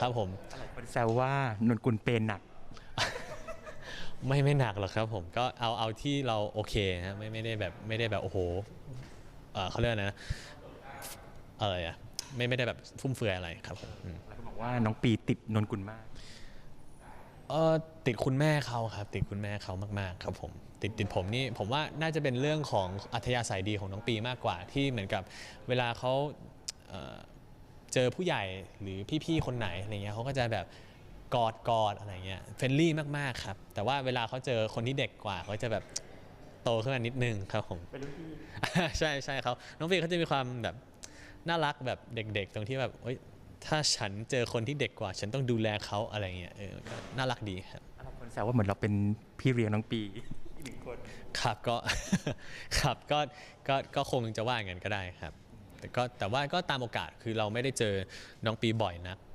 ครับผม คนแซวว่านนกุลเป็นหนัก ไม่ไม่หนักหรอกครับผมก็เอาเอาที่เราโอเคฮะไม่ไม่ได้แบบไม่ได้แบบโอ้โหเออเขาเรียกอะไรนะอะไรอะไม่ไม่ได้แบบฟุ่มเฟือยอะไรครับผมอืมแล้วก็บอกว่าน้องปีติดนนกุลมาก เออติดคุณแม่เขาครับ ติดคุณแม่เขามากๆครับผมติดติดผมนี่ผมว่าน่าจะเป็นเรื่องของอัธยาศัยดีของน้องปีมากกว่าที่เหมือนกับเวลาเขาเอ่อ เจอผู้ใหญ่หรือพี่ๆคนไหนอะไรเงี้ยเขาก็จะแบบกอดกอดอะไรเงี้ยเฟรนลี่มากๆครับ แต่ว่าเวลาเขาเจอคนที่เด็กกว่าเขาจะแบบโตขึ้นมานิดนึงครับผมเป็นรุ่นพี่ใช่ใช่เขาน้องปีเขาจะมีความแบบน่ารักแบบเด็กๆ ตรงที่แบบเอ้ยถ้าฉันเจอคนที่เด็กกว่า ฉันต้องดูแลเขาอะไรเงี้ยเออก็น่ารักดีครับคนแซวว่าเหมือนเราเป็นพี่เลี้ยงน้องปีอีกหนึ่งคนครับก็ครับก็ก็ก็คงจะว่าอย่างนั้นก็ได้ครับแต่ ก็แต่ว่าก็ตามโอกาสคือเราไม่ได้เจอน้องปีบ่อยนัก